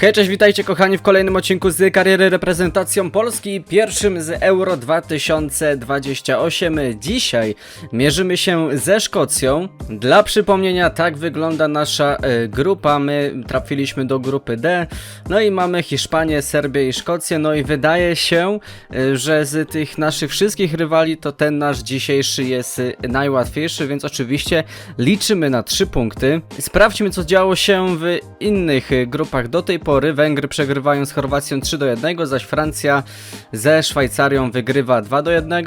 Hej, cześć, witajcie kochani w kolejnym odcinku z kariery reprezentacją Polski, pierwszym z Euro 2028. Dzisiaj mierzymy się ze Szkocją. Dla przypomnienia, tak wygląda nasza e, grupa. My trafiliśmy do grupy D, no i mamy Hiszpanię, Serbię i Szkocję. No i wydaje się, e, że z tych naszych wszystkich rywali, to ten nasz dzisiejszy jest e, najłatwiejszy, więc oczywiście liczymy na 3 punkty. Sprawdźmy, co działo się w innych grupach do tej pory. Węgry przegrywają z Chorwacją 3 do 1, zaś Francja ze Szwajcarią wygrywa 2 do 1.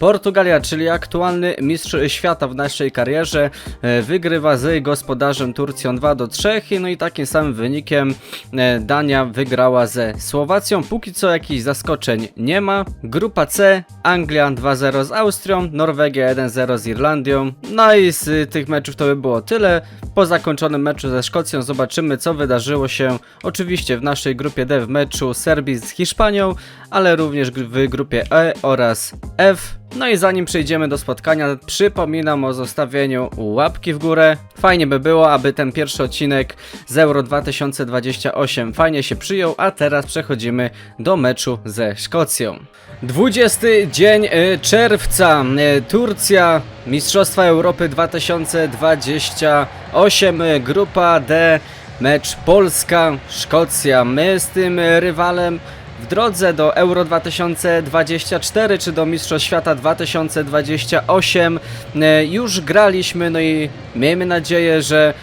Portugalia, czyli aktualny mistrz świata w naszej karierze, e, wygrywa z gospodarzem Turcją 2 do 3. No i takim samym wynikiem e, Dania wygrała ze Słowacją. Póki co jakichś zaskoczeń nie ma. Grupa C, Anglia 2-0 z Austrią, Norwegia 1-0 z Irlandią. No i z tych meczów to by było tyle. Po zakończonym meczu ze Szkocją zobaczymy co wydarzyło się oczywiście w naszej grupie D w meczu Serbii z Hiszpanią, ale również w grupie E oraz F. No i zanim przejdziemy do spotkania, przypominam o zostawieniu łapki w górę. Fajnie by było, aby ten pierwszy odcinek z Euro 2028 fajnie się przyjął, a teraz przechodzimy do meczu ze Szkocją. 20 dzień y, czerwca, y, Turcja, Mistrzostwa Europy 2028, y, grupa D, mecz Polska-Szkocja. My z tym rywalem w drodze do Euro 2024 czy do Mistrzostw Świata 2028 e, już graliśmy, no i miejmy nadzieję, że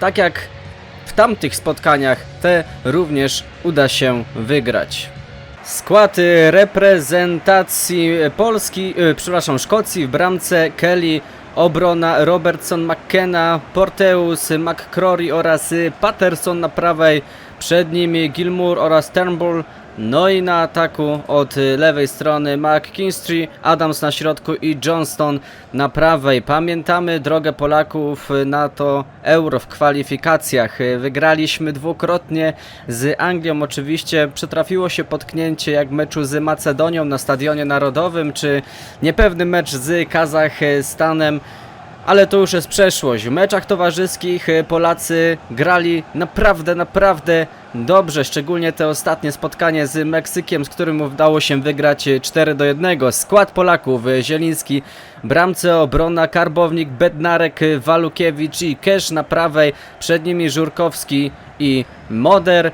tak jak w tamtych spotkaniach, te również uda się wygrać. Skład y, reprezentacji Polski, y, przepraszam, Szkocji w bramce Kelly, obrona Robertson, McKenna, Porteus, McCrory oraz y, Patterson na prawej, przed nimi Gilmour oraz Turnbull, no i na ataku od lewej strony McKinstry, Adams na środku i Johnston na prawej. Pamiętamy drogę Polaków na to euro w kwalifikacjach. Wygraliśmy dwukrotnie z Anglią. Oczywiście przytrafiło się potknięcie jak meczu z Macedonią na Stadionie Narodowym, czy niepewny mecz z Kazachstanem. Ale to już jest przeszłość. W meczach towarzyskich y, Polacy grali naprawdę, naprawdę dobrze. Szczególnie te ostatnie spotkanie z Meksykiem, z którym udało się wygrać y, 4 do 1. Skład Polaków: y, Zieliński, bramce obrona, Karbownik, Bednarek, y, Walukiewicz i Kesz na prawej. Przed nimi Żurkowski i Moder.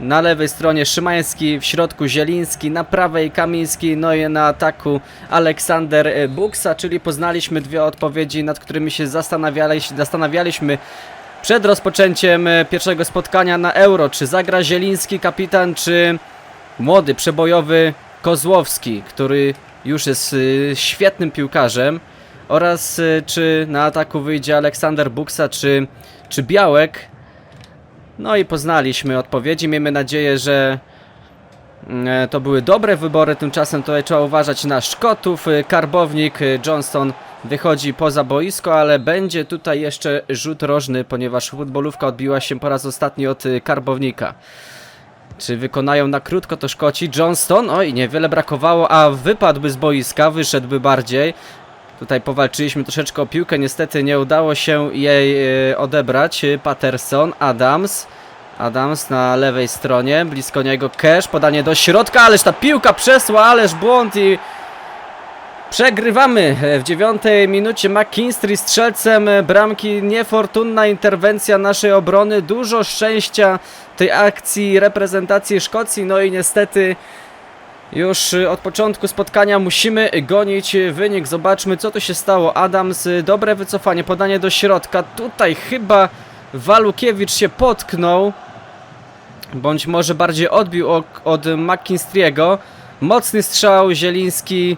Na lewej stronie Szymański, w środku Zieliński, na prawej Kamiński, no i na ataku Aleksander e, Buksa, czyli poznaliśmy dwie odpowiedzi, nad którymi się zastanawiali, zastanawialiśmy przed rozpoczęciem e, pierwszego spotkania na Euro. Czy zagra Zieliński kapitan, czy młody, przebojowy Kozłowski, który już jest e, świetnym piłkarzem, oraz czy na ataku wyjdzie Aleksander Buksa, czy, czy Białek. No i poznaliśmy odpowiedzi. Miejmy nadzieję, że mm, e, to były dobre wybory. Tymczasem tutaj trzeba uważać na Szkotów. E, Karbownik, e, Johnston wychodzi poza boisko, ale będzie tutaj jeszcze rzut rożny, ponieważ futbolówka odbiła się po raz ostatni od Karbownika. Czy wykonają na krótko to Szkoci? Johnston, oj, niewiele brakowało, a wypadłby z boiska, wyszedłby bardziej. Tutaj powalczyliśmy troszeczkę o piłkę, niestety nie udało się jej e, odebrać. Patterson, Adams. Adams na lewej stronie, blisko niego Cash, podanie do środka, ależ ta piłka przesła, ależ błąd i przegrywamy. E, w dziewiątej minucie McKinstry strzelcem e, bramki, niefortunna interwencja naszej obrony, dużo szczęścia tej akcji reprezentacji Szkocji, no i niestety już y, od początku spotkania musimy gonić y, wynik. Zobaczmy, co tu się stało. Adams, y, dobre wycofanie, podanie do środka. Tutaj chyba Walukiewicz się potknął. Bądź może bardziej odbił od, McKinstry'ego. Mocny strzał, Zieliński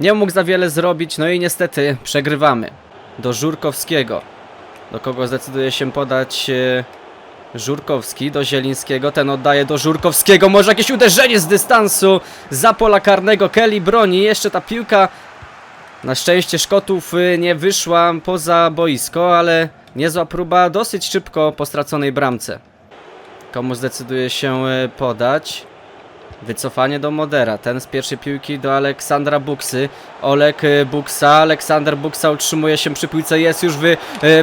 nie mógł za wiele zrobić. No i niestety przegrywamy. Do Żurkowskiego. Do kogo zdecyduje się podać... Żurkowski do Zielińskiego, ten oddaje do Żurkowskiego, może jakieś uderzenie z dystansu za pola karnego, Kelly broni, jeszcze ta piłka na szczęście Szkotów y, nie wyszła poza boisko, ale niezła próba dosyć szybko po straconej bramce. Komu zdecyduje się y, podać? Wycofanie do Modera. Ten z pierwszej piłki do Aleksandra Buksy. Olek y, Buksa. Aleksander Buksa utrzymuje się przy piłce. Jest już w y,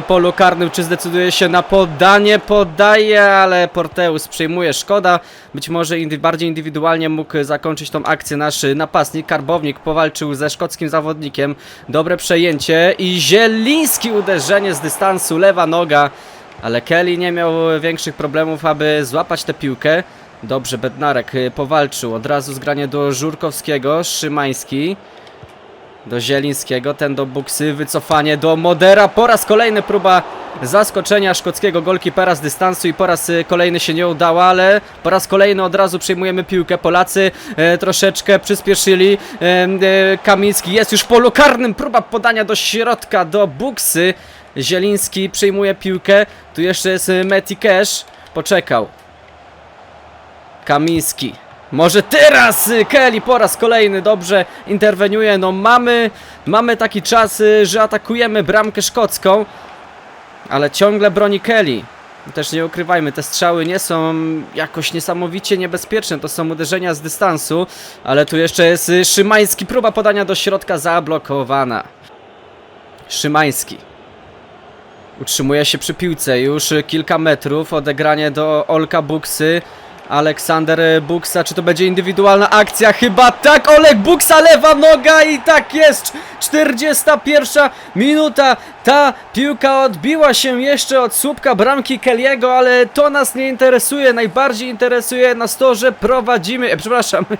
polu karnym. Czy zdecyduje się na podanie? Podaje, ale Porteus przyjmuje. Szkoda. Być może indy, bardziej indywidualnie mógł zakończyć tą akcję nasz napastnik. Karbownik powalczył ze szkockim zawodnikiem. Dobre przejęcie. I Zieliński uderzenie z dystansu. Lewa noga. Ale Kelly nie miał większych problemów, aby złapać tę piłkę. Dobrze, Bednarek y, powalczył. Od razu zgranie do Żurkowskiego, Szymański. Do Zielińskiego, ten do Buksy, wycofanie do Modera. Po raz kolejny próba zaskoczenia szkockiego golkipera z dystansu i po raz y, kolejny się nie udało, ale po raz kolejny od razu przyjmujemy piłkę. Polacy e, troszeczkę przyspieszyli. E, e, Kamiński jest już w polu karnym. Próba podania do środka, do Buksy. Zieliński przyjmuje piłkę. Tu jeszcze jest Meti Cash. Poczekał. Kamiński. Może teraz y, Kelly po raz kolejny dobrze interweniuje. No mamy, mamy taki czas, y, że atakujemy bramkę szkocką, ale ciągle broni Kelly. Też nie ukrywajmy, te strzały nie są jakoś niesamowicie niebezpieczne. To są uderzenia z dystansu, ale tu jeszcze jest y, Szymański. Próba podania do środka zablokowana. Szymański. Utrzymuje się przy piłce już kilka metrów. Odegranie do Olka Buksy. Aleksander Buksa, czy to będzie indywidualna akcja? Chyba tak, Olek Buksa, lewa noga i tak jest! 41 minuta, ta piłka odbiła się jeszcze od słupka bramki Kelly'ego, ale to nas nie interesuje, najbardziej interesuje nas to, że prowadzimy, e, przepraszam,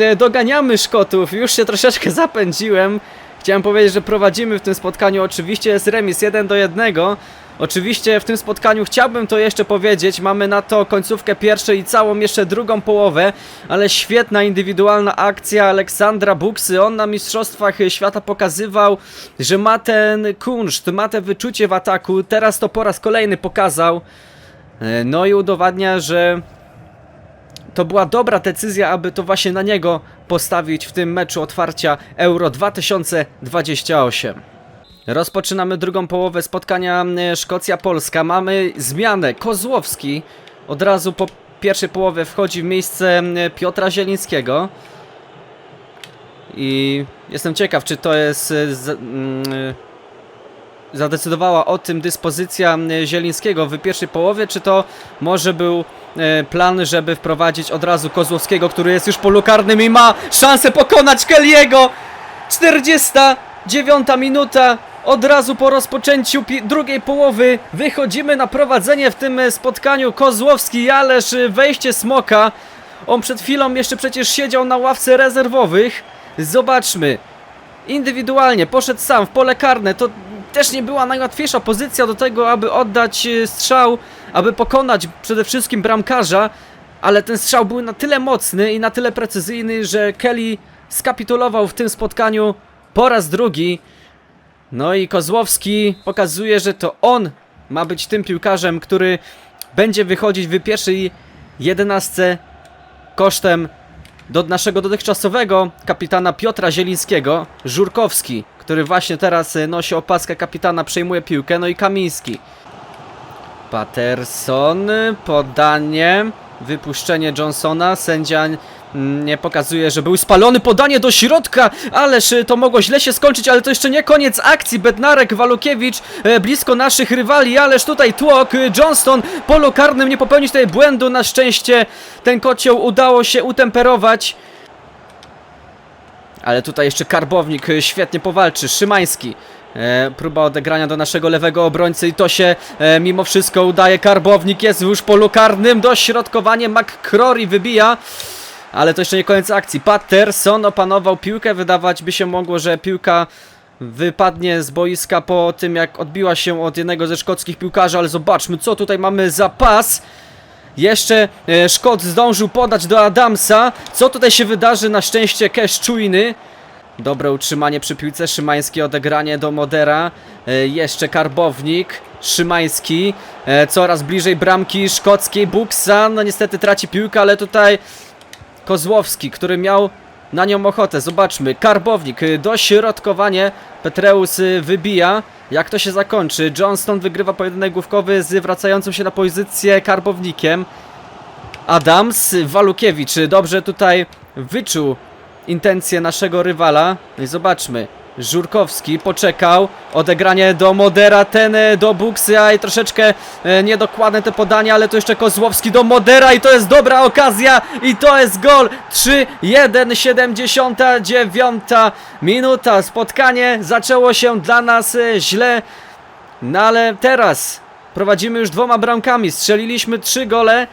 e, doganiamy Szkotów, już się troszeczkę zapędziłem. Chciałem powiedzieć, że prowadzimy w tym spotkaniu, oczywiście jest remis 1 do 1. Oczywiście w tym spotkaniu chciałbym to jeszcze powiedzieć, mamy na to końcówkę pierwszej i całą jeszcze drugą połowę, ale świetna indywidualna akcja Aleksandra Buksy, on na Mistrzostwach Świata pokazywał, że ma ten kunszt, ma te wyczucie w ataku, teraz to po raz kolejny pokazał, E, no i udowadnia, że to była dobra decyzja, aby to właśnie na niego postawić w tym meczu otwarcia Euro 2028. Rozpoczynamy drugą połowę spotkania e, Szkocja-Polska. Mamy zmianę. Kozłowski od razu po pierwszej połowie wchodzi w miejsce Piotra Zielińskiego. I jestem ciekaw, czy to jest. e, e, Zadecydowała o tym dyspozycja Zielińskiego w pierwszej połowie, czy to może był plan, żeby wprowadzić od razu Kozłowskiego, który jest już polu karnym i ma szansę pokonać Kelly'ego. 49 minuta. Od razu po rozpoczęciu drugiej połowy wychodzimy na prowadzenie w tym e, spotkaniu. Kozłowski, ależ e, wejście smoka. On przed chwilą jeszcze przecież siedział na ławce rezerwowych. Zobaczmy. Indywidualnie poszedł sam w pole karne. To też nie była najłatwiejsza pozycja do tego, aby oddać e, strzał, aby pokonać przede wszystkim bramkarza. Ale ten strzał był na tyle mocny i na tyle precyzyjny, że Kelly skapitulował w tym spotkaniu po raz drugi. No i Kozłowski pokazuje, że to on ma być tym piłkarzem, który będzie wychodzić w pierwszej jedenastce kosztem do naszego dotychczasowego kapitana Piotra Zielińskiego, Żurkowski, który właśnie teraz e, nosi opaskę kapitana, przejmuje piłkę, no i Kamiński. Patterson, podanie, wypuszczenie Johnsona, sędzia nie pokazuje, że był spalony, podanie do środka, ależ y, to mogło źle się skończyć, ale to jeszcze nie koniec akcji, Bednarek, Walukiewicz e, blisko naszych rywali, ależ tutaj tłok, y, Johnston, polu karnym nie popełnić tutaj błędu, na szczęście ten kocioł udało się utemperować. Ale tutaj jeszcze Karbownik y, świetnie powalczy, Szymański. Próba odegrania do naszego lewego obrońcy i to się e, mimo wszystko udaje. Karbownik jest już polu karnym, dośrodkowanie McCrory wybija. Ale to jeszcze nie koniec akcji. Patterson opanował piłkę, wydawać by się mogło, że piłka wypadnie z boiska po tym jak odbiła się od jednego ze szkockich piłkarzy, ale zobaczmy co tutaj mamy za pas. Jeszcze e, Szkot zdążył podać do Adamsa. Co tutaj się wydarzy? Na szczęście cash czujny. Dobre utrzymanie przy piłce, Szymański odegranie do Modera, e, jeszcze Karbownik, Szymański, e, coraz bliżej bramki szkockiej, Buksa, no niestety traci piłkę, ale tutaj Kozłowski, który miał na nią ochotę, zobaczmy, Karbownik, y, dośrodkowanie, Petreus y, wybija, jak to się zakończy, Johnston wygrywa pojedynek główkowy z wracającym się na pozycję Karbownikiem, Adams, Walukiewicz dobrze tutaj wyczuł intencje naszego rywala. No zobaczmy. Żurkowski poczekał, odegranie do Modera, ten e, do Buksy, a i troszeczkę e, niedokładne te podanie, ale to jeszcze Kozłowski do Modera i to jest dobra okazja i to jest gol. 3-1, 79 minuta. Spotkanie zaczęło się dla nas e, źle, no ale teraz prowadzimy już dwoma bramkami, strzeliliśmy trzy gole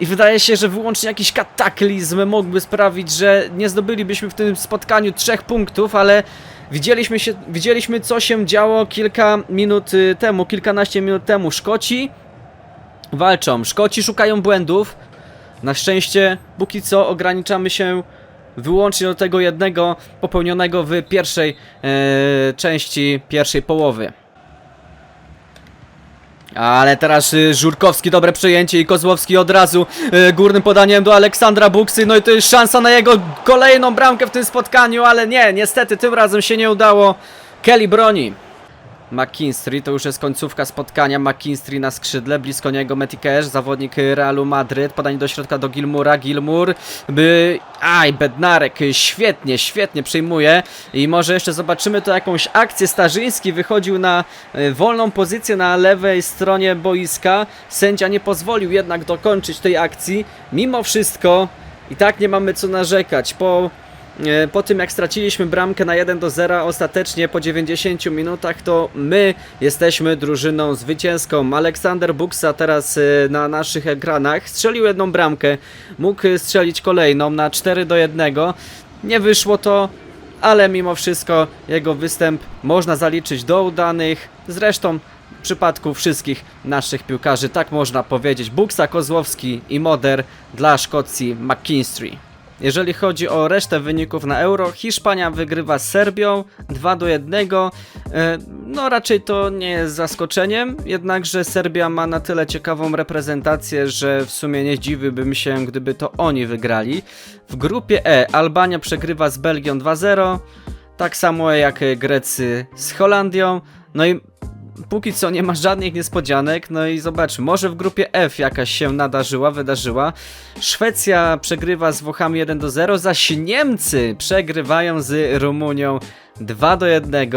i wydaje się, że wyłącznie jakiś kataklizm mógłby sprawić, że nie zdobylibyśmy w tym spotkaniu trzech punktów, ale widzieliśmy, się, widzieliśmy co się działo kilka minut y, temu, kilkanaście minut temu. Szkoci walczą, Szkoci szukają błędów. Na szczęście, póki co ograniczamy się wyłącznie do tego jednego popełnionego w pierwszej e, części pierwszej połowy. Ale teraz y, Żurkowski, dobre przejęcie i Kozłowski od razu y, górnym podaniem do Aleksandra Buksy. No i to jest szansa na jego kolejną bramkę w tym spotkaniu, ale nie, niestety tym razem się nie udało. Kelly broni. McKinstry, to już jest końcówka spotkania. McKinstry na skrzydle, blisko niego Cash, zawodnik Realu Madryt. Podanie do środka do Gilmura. Gilmur, by. Aj, Bednarek, świetnie, świetnie przyjmuje. I może jeszcze zobaczymy to jakąś akcję. Starzyński wychodził na e, wolną pozycję na lewej stronie boiska. Sędzia nie pozwolił jednak dokończyć tej akcji. Mimo wszystko, i tak nie mamy co narzekać. Po po tym jak straciliśmy bramkę na 1 do 0 ostatecznie po 90 minutach to my jesteśmy drużyną zwycięską. Aleksander Buksa teraz e, na naszych ekranach strzelił jedną bramkę, mógł strzelić kolejną na 4 do 1. Nie wyszło to, ale mimo wszystko jego występ można zaliczyć do udanych. Zresztą w przypadku wszystkich naszych piłkarzy tak można powiedzieć. Buksa, Kozłowski i Moder dla Szkocji McKinstry. Jeżeli chodzi o resztę wyników na Euro, Hiszpania wygrywa z Serbią 2 do 1. E, No raczej to nie jest zaskoczeniem, jednakże Serbia ma na tyle ciekawą reprezentację, że w sumie nie dziwiłbym się, gdyby to oni wygrali. W grupie E Albania przegrywa z Belgią 2-0, tak samo jak Grecy z Holandią. No i póki co nie ma żadnych niespodzianek, no i zobacz, może w grupie F jakaś się nadarzyła, wydarzyła. Szwecja przegrywa z Włochami 1 do 0, zaś Niemcy przegrywają z Rumunią 2 do 1.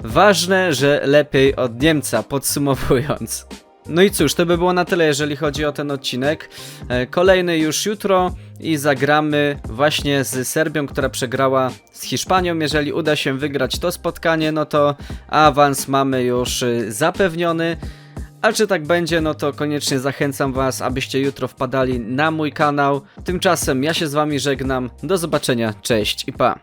Ważne, że lepiej od Niemca, podsumowując. No i cóż, to by było na tyle, jeżeli chodzi o ten odcinek. E, Kolejny już jutro i zagramy właśnie z Serbią, która przegrała z Hiszpanią. Jeżeli uda się wygrać to spotkanie, no to awans mamy już y, zapewniony. A czy tak będzie, no to koniecznie zachęcam Was, abyście jutro wpadali na mój kanał. Tymczasem ja się z Wami żegnam. Do zobaczenia, cześć i pa.